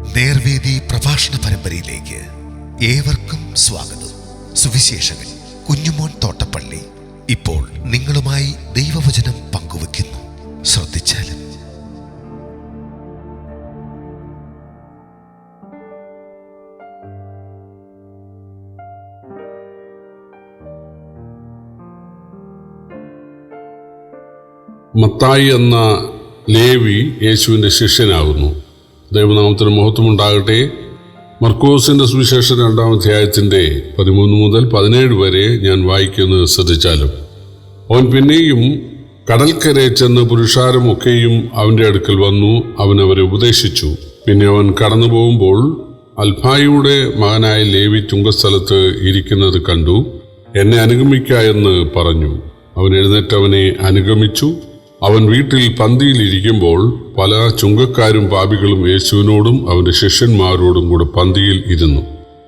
നേർവേദി പ്രഭാഷണ പരമ്പരയിലേക്ക് ഏവർക്കും സ്വാഗതം. സുവിശേഷകൻ കുഞ്ഞുമോൻ തോട്ടപ്പള്ളി ഇപ്പോൾ നിങ്ങളുമായി ദൈവവചനം പങ്കുവെക്കുന്നു ശ്രദ്ധിച്ചാലും. മത്തായി എന്ന ലേവി യേശുവിന്റെ ശിഷ്യനാകുന്നു. ദൈവനാമത്തിന് മഹത്വമുണ്ടാകട്ടെ. മർക്കോസിന്റെ സുവിശേഷം രണ്ടാം അധ്യായത്തിന്റെ പതിമൂന്ന് മുതൽ പതിനേഴ് വരെ ഞാൻ വായിക്കുന്നത് ശ്രദ്ധിച്ചാലും. അവൻ പിന്നെയും കടൽക്കരയിൽ ചെന്ന് പുരുഷാരമൊക്കെയും അവന്റെ അടുക്കൽ വന്നു അവൻ അവരെ ഉപദേശിച്ചു. പിന്നെ അവൻ കടന്നു പോകുമ്പോൾ അൽഫായിയുടെ മകനായ ലേവി ചുങ്കസ്ഥലത്ത് ഇരിക്കുന്നത് കണ്ടു. എന്നെ അനുഗമിക്ക എന്ന് പറഞ്ഞു. അവൻ എഴുന്നേറ്റ് അവനെ അനുഗമിച്ചു. അവൻ വീട്ടിൽ പന്തിയിലിരിക്കുമ്പോൾ പല ചുങ്കക്കാരും പാപികളും യേശുവിനോടും അവന്റെ ശിഷ്യന്മാരോടും കൂടെ പന്തിയിൽ ഇരുന്നു.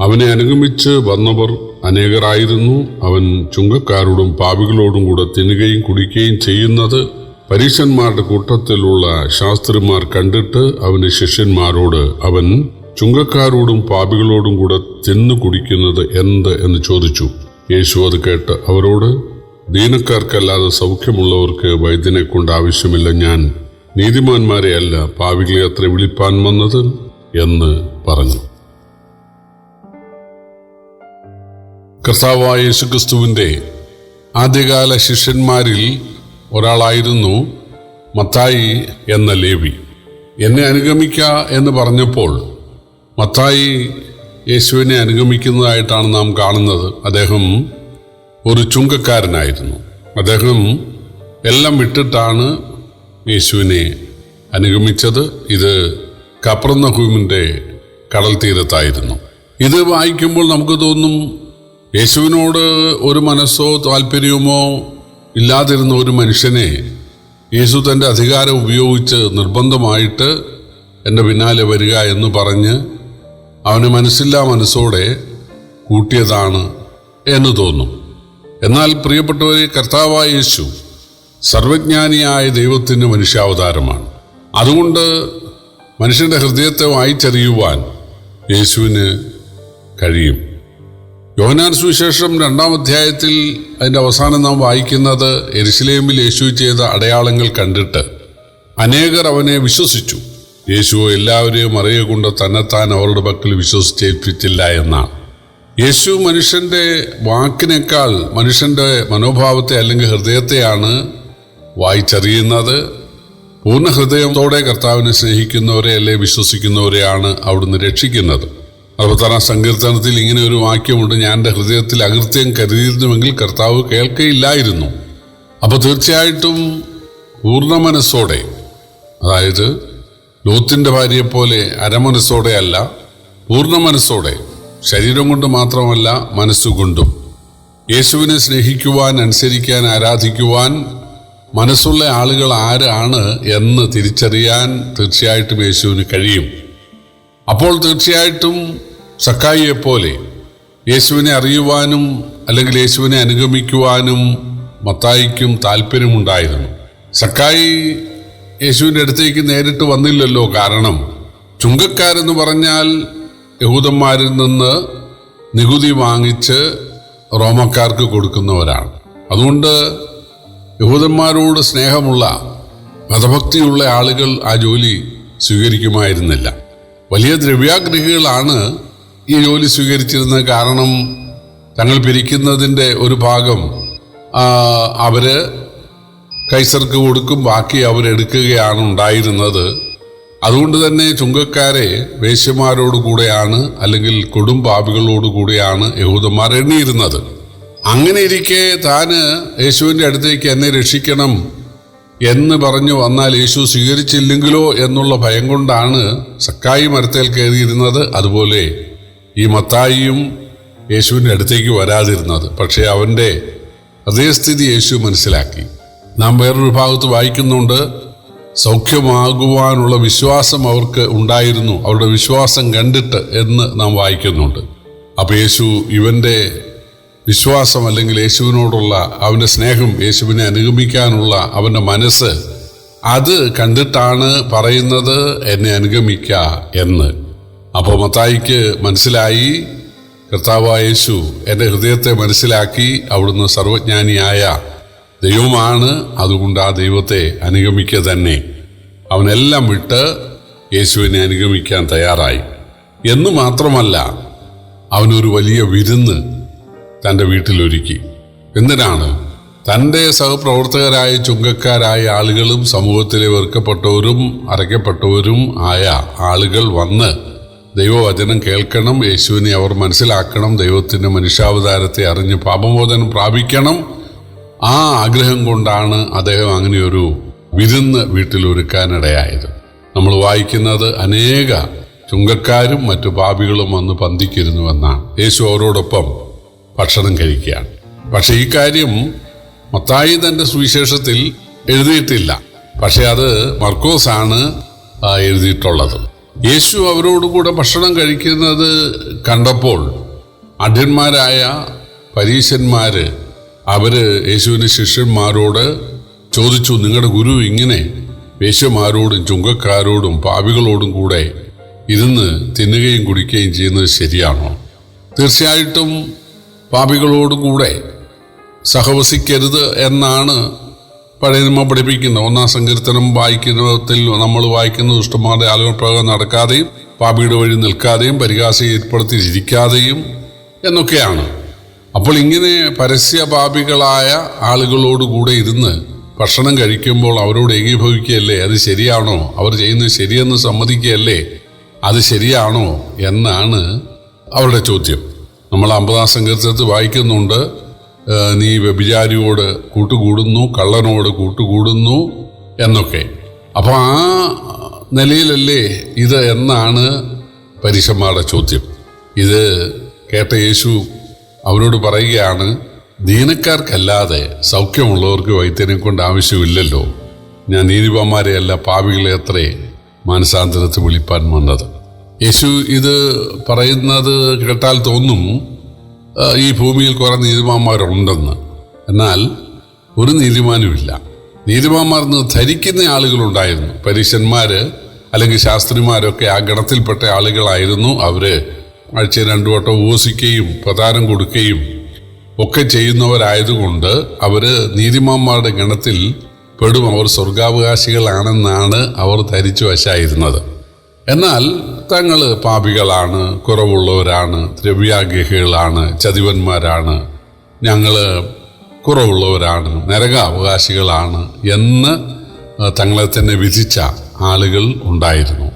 അവനെ അനുഗമിച്ച് വന്നവർ അനേകരായിരുന്നു. അവൻ ചുങ്കക്കാരോടും പാപികളോടും കൂടെ തിന്നുകയും കുടിക്കുകയും ചെയ്യുന്നത് പരീക്ഷന്മാരുടെ കൂട്ടത്തിലുള്ള ശാസ്ത്രിമാർ കണ്ടിട്ട് അവന്റെ ശിഷ്യന്മാരോട് അവൻ ചുങ്കക്കാരോടും പാപികളോടും കൂടെ തിന്നു കുടിക്കുന്നത് എന്ത് എന്ന് ചോദിച്ചു. യേശു അത് കേട്ട് അവരോട് ദീനക്കാർക്കല്ലാതെ സൗഖ്യമുള്ളവർക്ക് വൈദ്യനെ കൊണ്ട് ആവശ്യമില്ല ഞാൻ. നീതിമാന്മാരെ അല്ല പാവികളെ അത്ര വിളിപ്പാൻ വന്നത് എന്ന് പറഞ്ഞു. കർത്താവായ യേശുക്രിസ്തുവിന്റെ ആദ്യകാല ശിഷ്യന്മാരിൽ ഒരാളായിരുന്നു മത്തായി എന്ന ലേവി. എന്നെ അനുഗമിക്ക എന്ന് പറഞ്ഞപ്പോൾ മത്തായി യേശുവിനെ അനുഗമിക്കുന്നതായിട്ടാണ് നാം കാണുന്നത്. അദ്ദേഹം ഒരു ചുങ്കക്കാരനായിരുന്നു. അദ്ദേഹം എല്ലാം വിട്ടിട്ടാണ് യേശുവിനെ അനുഗമിച്ചത്. ഇത് കപ്രന്നഹൂമിന്റെ കടൽ തീരത്തായിരുന്നു ഇത് വായിക്കുമ്പോൾ നമുക്ക് തോന്നും യേശുവിനോട് ഒരു മനസ്സോ താല്പര്യമോ ഇല്ലാതിരുന്ന ഒരു മനുഷ്യനെ യേശു തന്റെ അധികാരം ഉപയോഗിച്ച് നിർബന്ധമായിട്ട് എന്റെ പിന്നാലെ വരിക എന്ന് പറഞ്ഞ് അവന് മനസ്സില്ലാ മനസ്സോടെ കൂട്ടിയതാണ് എന്ന് തോന്നും. എന്നാൽ പ്രിയപ്പെട്ടവരെ കർത്താവായ യേശു സർവജ്ഞാനിയായ ദൈവത്തിന്റെ മനുഷ്യാവതാരമാണ്. അതുകൊണ്ട് മനുഷ്യന്റെ ഹൃദയത്തെ വായിച്ചറിയുവാൻ യേശുവിന് കഴിയും. യോഹനാൻ സുവിശേഷം രണ്ടാം അധ്യായത്തിൽ അതിന്റെ അവസാനം നാം വായിക്കുന്നത് എരിശിലേമിൽ യേശു ചെയ്ത അടയാളങ്ങൾ കണ്ടിട്ട് അനേകർ അവനെ വിശ്വസിച്ചു. യേശുവോ എല്ലാവരെയും അറിയുകൊണ്ട് തന്നെത്താൻ അവരുടെ പക്കൽ വിശ്വസിച്ചേൽപ്പിച്ചില്ല എന്നാണ്. യേശു മനുഷ്യന്റെ വാക്കിനേക്കാൾ മനുഷ്യന്റെ മനോഭാവത്തെ അല്ലെങ്കിൽ ഹൃദയത്തെയാണ് വായിച്ചറിയുന്നത്. പൂർണ ഹൃദയത്തോടെ കർത്താവിനെ സ്നേഹിക്കുന്നവരെ അല്ലെ വിശ്വസിക്കുന്നവരെയാണ് അവിടുന്ന് രക്ഷിക്കുന്നത്. അറുപത്താറാം സങ്കീർത്തനത്തിൽ ഇങ്ങനെ ഒരു വാക്യമുണ്ട് ഞാൻ എന്റെ ഹൃദയത്തിൽ അകൃത്യം കരുതിയിരുന്നുവെങ്കിൽ കർത്താവ് കേൾക്കയില്ലായിരുന്നു. അപ്പോൾ തീർച്ചയായിട്ടും പൂർണ മനസ്സോടെ അതായത് ലോത്തിന്റെ ഭാര്യയെപ്പോലെ അരമനസ്സോടെ അല്ല പൂർണ മനസ്സോടെ ശരീരം കൊണ്ട് മാത്രമല്ല മനസ്സുകൊണ്ടും യേശുവിനെ സ്നേഹിക്കുവാൻ അനുസരിക്കാൻ ആരാധിക്കുവാൻ മനസ്സുള്ള ആളുകൾ ആരാണ് എന്ന് തിരിച്ചറിയാൻ തീർച്ചയായിട്ടും യേശുവിന് കഴിയും. അപ്പോൾ തീർച്ചയായിട്ടും സക്കായിയെപ്പോലെ യേശുവിനെ അറിയുവാനും അല്ലെങ്കിൽ യേശുവിനെ അനുഗമിക്കുവാനും മത്തായിക്കും താല്പര്യമുണ്ടായിരുന്നു സക്കായി യേശുവിന്റെ അടുത്തേക്ക് നേരിട്ട് വന്നില്ലല്ലോ കാരണം ചുങ്കക്കാരെന്ന് പറഞ്ഞാൽ യഹൂദന്മാരിൽ നിന്ന് നികുതി വാങ്ങിച്ച് റോമക്കാർക്ക് കൊടുക്കുന്നവരാണ്. അതുകൊണ്ട് യഹൂദന്മാരോട് സ്നേഹമുള്ള മതഭക്തിയുള്ള ആളുകൾ ആ ജോലി സ്വീകരിക്കുമായിരുന്നില്ല. വലിയ ദ്രവ്യാഗ്രഹികളാണ് ഈ ജോലി സ്വീകരിച്ചിരുന്നത്. കാരണം തങ്ങൾ പിരിക്കുന്നതിന്റെ ഒരു ഭാഗം അവർ കൈസർക്ക് കൊടുക്കും ബാക്കി അവരെടുക്കുകയാണ് ഉണ്ടായിരുന്നത്. അതുകൊണ്ട് തന്നെ ചുങ്കക്കാരെ വേശ്യമാരോട് കൂടെയാണ് അല്ലെങ്കിൽ കൊടും കൂടെയാണ് യഹൂദന്മാർ എണ്ണിയിരുന്നത്. അങ്ങനെ ഇരിക്കെ താന് യേശുവിന്റെ അടുത്തേക്ക് എന്നെ രക്ഷിക്കണം എന്ന് പറഞ്ഞു വന്നാൽ യേശു സ്വീകരിച്ചില്ലെങ്കിലോ എന്നുള്ള ഭയം കൊണ്ടാണ് സക്കായി മരത്തേൽ കയറിയിരുന്നത്. അതുപോലെ ഈ മത്തായിയും യേശുവിന്റെ അടുത്തേക്ക് വരാതിരുന്നത്. പക്ഷേ അവന്റെ ഹൃദയസ്ഥിതി യേശു മനസ്സിലാക്കി. നാം വേറൊരു ഭാഗത്ത് വായിക്കുന്നുണ്ട്. സൗഖ്യമാകുവാനുള്ള വിശ്വാസം അവർക്ക് ഉണ്ടായിരുന്നു. അവരുടെ വിശ്വാസം കണ്ടിട്ട് എന്ന് നാം വായിക്കുന്നുണ്ട്. അപ്പോൾ യേശു ഇവന്റെ വിശ്വാസം അല്ലെങ്കിൽ യേശുവിനോടുള്ള അവന്റെ സ്നേഹം യേശുവിനെ അനുഗമിക്കാനുള്ള അവന്റെ മനസ്സ് അത് കണ്ടിട്ടാണ് പറയുന്നത് എന്നെ അനുഗമിക്ക എന്ന്. അപ്പോൾ മത്തായിക്ക് മനസ്സിലായി കർത്താവായ യേശു എന്റെ ഹൃദയത്തെ മനസ്സിലാക്കി അവിടുന്ന് സർവജ്ഞാനിയായ ദൈവമാണ് അതുകൊണ്ട് ആ ദൈവത്തെ അനുഗമിക്കുക തന്നെ. അവനെല്ലാം വിട്ട് യേശുവിനെ അനുഗമിക്കാൻ തയ്യാറായി. എന്ന് മാത്രമല്ല അവനൊരു വലിയ വിരുന്ന് തന്റെ വീട്ടിലൊരുക്കി. എന്തിനാണ്? തന്റെ സഹപ്രവർത്തകരായ ചുങ്കക്കാരായ ആളുകളും സമൂഹത്തിലെ വെറുക്കപ്പെട്ടവരും അരയ്ക്കപ്പെട്ടവരും ആയ ആളുകൾ വന്ന് ദൈവവചനം കേൾക്കണം യേശുവിനെ അവർ മനസ്സിലാക്കണം ദൈവത്തിന്റെ മനുഷ്യാവതാരത്തെ അറിഞ്ഞ് പാപമോചനം പ്രാപിക്കണം ആ ആഗ്രഹം കൊണ്ടാണ് അദ്ദേഹം അങ്ങനെയൊരു വിരുന്ന് വീട്ടിൽ ഒരുക്കാനിടയായത് നമ്മൾ വായിക്കുന്നത് അനേക ചുങ്കക്കാരും മറ്റു പാപികളും വന്ന് പന്തിക്കിരുന്നുവെന്നാണ് യേശു അവരോടൊപ്പം ഭക്ഷണം കഴിക്കുകയാണ്. പക്ഷെ ഈ കാര്യം മത്തായി തന്റെ സുവിശേഷത്തിൽ എഴുതിയിട്ടില്ല. പക്ഷെ അത് മർക്കോസാണ് എഴുതിയിട്ടുള്ളത്. യേശു അവരോടുകൂടെ ഭക്ഷണം കഴിക്കുന്നത് കണ്ടപ്പോൾ അഢ്യന്മാരായ പരീശന്മാര് അവർ യേശുവിന്റെ ശിഷ്യന്മാരോട് ചോദിച്ചു നിങ്ങളുടെ ഗുരു ഇങ്ങനെ വേശ്യമാരോടും ചുങ്കക്കാരോടും പാവികളോടും കൂടെ ഇരുന്ന് തിന്നുകയും കുടിക്കുകയും ചെയ്യുന്നത് ശരിയാണോ? തീർച്ചയായിട്ടും പാപികളോടും കൂടെ സഹവസിക്കരുത് എന്നാണ് പഴയ നിയമ പഠിപ്പിക്കുന്നത്. ഒന്നാം സങ്കീർത്തനം വായിക്കുന്നതിൽ നമ്മൾ വായിക്കുന്ന ദുഷ്ടന്മാരുടെ ആലോചനപ്രകാരം നടക്കാതെയും പാപിയുടെ വഴി നിൽക്കാതെയും പരിഹാസം ഏർപ്പെടുത്തിയിരിക്കാതെയും എന്നൊക്കെയാണ്. അപ്പോൾ ഇങ്ങനെ പരസ്യപാപികളായ ആളുകളോട് കൂടെ ഇരുന്ന് ഭക്ഷണം കഴിക്കുമ്പോൾ അവരോട് ഏകീഭവിക്കുകയല്ലേ? അത് ശരിയാണോ? അവർ ചെയ്യുന്നത് ശരിയെന്ന് സമ്മതിക്കുകയല്ലേ? അത് ശരിയാണോ? എന്നാണ് അവരുടെ ചോദ്യം. നമ്മൾ അമ്പതാം സങ്കീർത്തനത്തിൽ വായിക്കുന്നുണ്ട് നീ വ്യഭിചാരിയോട് കൂട്ടുകൂടുന്നു കള്ളനോട് കൂട്ടുകൂടുന്നു എന്നൊക്കെ. അപ്പോൾ ആ നിലയിലല്ലേ ഇത് എന്നാണ് പരീക്ഷന്മാരുടെ ചോദ്യം. ഇത് കേട്ട യേശു അവരോട് പറയുകയാണ് ദീനക്കാർക്കല്ലാതെ സൗഖ്യമുള്ളവർക്ക് വൈദ്യനെ കൊണ്ട് ആവശ്യമില്ലല്ലോ. ഞാൻ നീതിപന്മാരെയല്ല പാപികളെ അത്രേ മാനസാന്തരത്തിൽ വിളിപ്പാൻ വന്നത്. യേശു ഇത് പറയുന്നത് കേട്ടാൽ തോന്നും ഈ ഭൂമിയിൽ കുറേ നീതിമാന്മാരുണ്ടെന്ന്. എന്നാൽ ഒരു നീതിമാനുമില്ല. നീതിമാന്മാർ എന്ന് ധരിക്കുന്ന ആളുകളുണ്ടായിരുന്നു. പരീക്ഷന്മാർ അല്ലെങ്കിൽ ശാസ്ത്രിമാരൊക്കെ ആ ഗണത്തിൽപ്പെട്ട ആളുകളായിരുന്നു അവർ. ആഴ്ച രണ്ടു വട്ടം ഉപസിക്കുകയും പ്രധാനം കൊടുക്കുകയും ഒക്കെ ചെയ്യുന്നവരായതുകൊണ്ട് അവർ നീതിമാന്മാരുടെ ഗണത്തിൽ പെടും. അവർ സ്വർഗാവകാശികളാണെന്നാണ് അവർ ധരിച്ചു വശായിരുന്നത്. എന്നാൽ തങ്ങൾ പാപികളാണ് കുറവുള്ളവരാണ് ദ്രവ്യാഗ്രഹികളാണ് ചതിവന്മാരാണ്. ഞങ്ങൾ കുറവുള്ളവരാണ് നരകാവകാശികളാണ് എന്ന് തങ്ങളെ തന്നെ വിധിച്ച ആളുകൾ ഉണ്ടായിരുന്നു.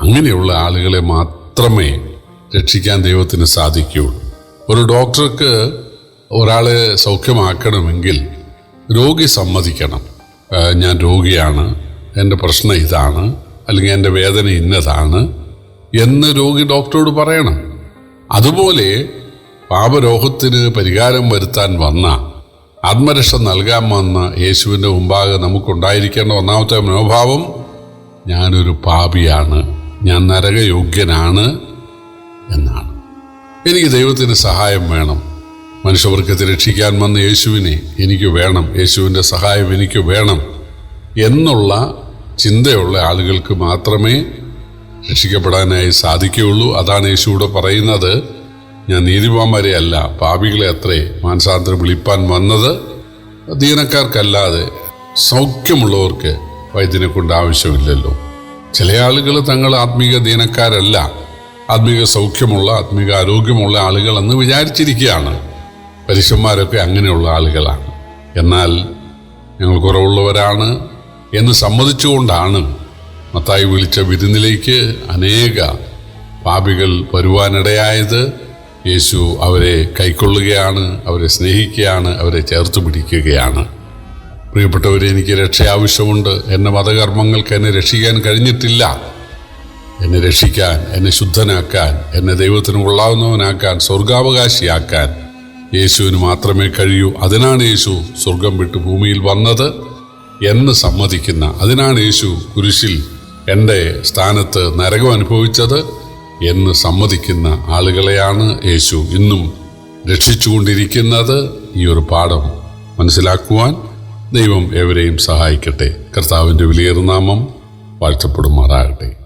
അങ്ങനെയുള്ള ആളുകളെ മാത്രമേ രക്ഷിക്കാൻ ദൈവത്തിന് സാധിക്കുകയുള്ളൂ. ഒരു ഡോക്ടർക്ക് ഒരാളെ സൗഖ്യമാക്കണമെങ്കിൽ രോഗി സമ്മതിക്കണം. ഞാൻ രോഗിയാണ് എന്റെ പ്രശ്നം ഇതാണ് അല്ലെങ്കിൽ എന്റെ വേദന ഇന്നതാണ് എന്ന് രോഗി ഡോക്ടറോട് പറയണം. അതുപോലെ പാപരോഗത്തിന് പരിഹാരം വരുത്താൻ വന്ന ആത്മരക്ഷ നൽകാൻ വന്ന യേശുവിന്റെ മുമ്പാകെ നമുക്കുണ്ടായിരിക്കേണ്ട ഒന്നാമത്തെ മനോഭാവം ഞാനൊരു പാപിയാണ് ഞാൻ നരകയോഗ്യനാണ് എന്നാണ്. എനിക്ക് ദൈവത്തിന് സഹായം വേണം. മനുഷ്യവർഗത്തെ രക്ഷിക്കാൻ വന്ന യേശുവിനെ എനിക്ക് വേണം. യേശുവിന്റെ സഹായം എനിക്ക് വേണം എന്നുള്ള ചിന്തയുള്ള ആളുകൾക്ക് മാത്രമേ രക്ഷിക്കപ്പെടാനായി സാധിക്കുകയുള്ളൂ. അതാണ് യേശുവിടെ പറയുന്നത്. ഞാൻ നീതിമാന്മാരെ അല്ല പാപികളെ അത്രേ മാനസാന്തരം വിളിപ്പാൻ വന്നത്. ദീനക്കാർക്കല്ലാതെ സൗഖ്യമുള്ളവർക്ക് വൈദ്യനെ കൊണ്ട് ആവശ്യമില്ലല്ലോ. ചില ആളുകൾ തങ്ങൾ ആത്മീക ദീനക്കാരല്ല. ആത്മീക സൗഖ്യമുള്ള ആത്മീക ആരോഗ്യമുള്ള ആളുകൾ എന്ന് വിചാരിച്ചിരിക്കുകയാണ്. പരീക്ഷന്മാരൊക്കെ അങ്ങനെയുള്ള ആളുകളാണ്. എന്നാൽ ഞങ്ങൾ കുറവുള്ളവരാണ് എന്ന് സമ്മതിച്ചുകൊണ്ടാണ് മത്തായി വിളിച്ച വിരുന്നിലേക്ക് അനേക പാപികൾ വരുവാനിടയായത്. യേശു അവരെ കൈക്കൊള്ളുകയാണ് അവരെ സ്നേഹിക്കുകയാണ് അവരെ ചേർത്ത് പിടിക്കുകയാണ്. പ്രിയപ്പെട്ടവരെ എനിക്ക് രക്ഷ ആവശ്യമുണ്ട് എന്റെ മതകർമ്മങ്ങൾക്ക് എന്നെ രക്ഷിക്കാൻ കഴിഞ്ഞിട്ടില്ല. എന്നെ രക്ഷിക്കാൻ എന്നെ ശുദ്ധനാക്കാൻ എന്നെ ദൈവത്തിന് കൊള്ളാവുന്നവനാക്കാൻ സ്വർഗാവകാശിയാക്കാൻ യേശുവിന് മാത്രമേ കഴിയൂ. അതിനാണ് യേശു സ്വർഗം വിട്ട് ഭൂമിയിൽ വന്നത് എന്ന് സമ്മതിക്കുന്ന അതിനാണ് യേശു കുരിശിൽ എന്റെ സ്ഥാനത്ത് നരകം അനുഭവിച്ചത് എന്ന് സമ്മതിക്കുന്ന ആളുകളെയാണ് യേശു ഇന്നും രക്ഷിച്ചുകൊണ്ടിരിക്കുന്നത്. ഈ ഒരു പാഠം മനസ്സിലാക്കുവാൻ ദൈവം എവരെയും സഹായിക്കട്ടെ. കർത്താവിന്റെ വിലയേറുനാമം വാഴ്ത്തപ്പെടുമാറാകട്ടെ.